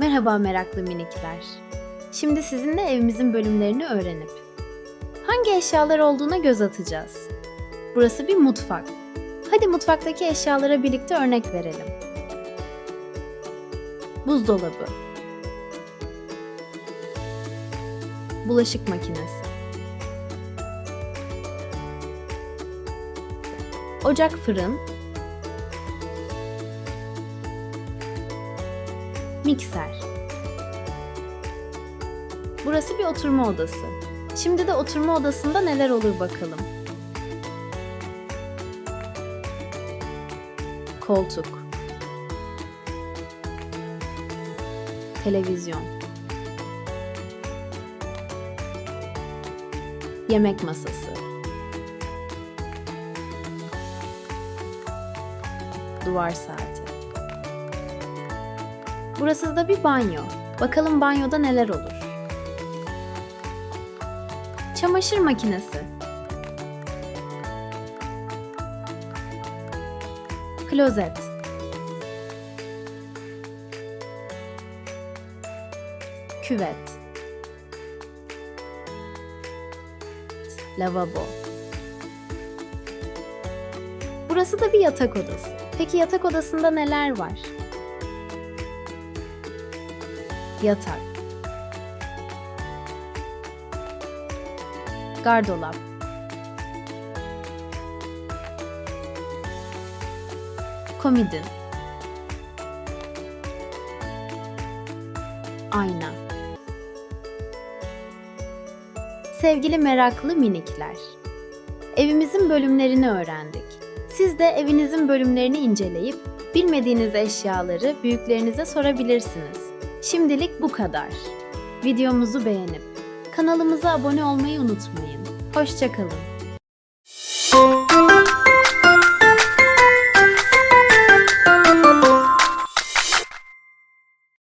Merhaba meraklı minikler. Şimdi sizinle evimizin bölümlerini öğrenip hangi eşyalar olduğuna göz atacağız. Burası bir mutfak. Hadi mutfaktaki eşyalara birlikte örnek verelim. Buzdolabı. Bulaşık makinesi. Ocak fırın. Mikser. Burası bir oturma odası. Şimdi de oturma odasında neler olur bakalım. Koltuk. Televizyon. Yemek masası. Duvar saati. Burası da bir banyo. Bakalım banyoda neler olur. Çamaşır makinesi. Klozet. Küvet. Lavabo. Burası da bir yatak odası. Peki yatak odasında neler var? Yatak. Gardolap. Komodin. Ayna. Sevgili meraklı minikler. Evimizin bölümlerini öğrendik. Siz de evinizin bölümlerini inceleyip bilmediğiniz eşyaları büyüklerinize sorabilirsiniz. Şimdilik bu kadar. Videomuzu beğenip kanalımıza abone olmayı unutmayın. Hoşçakalın.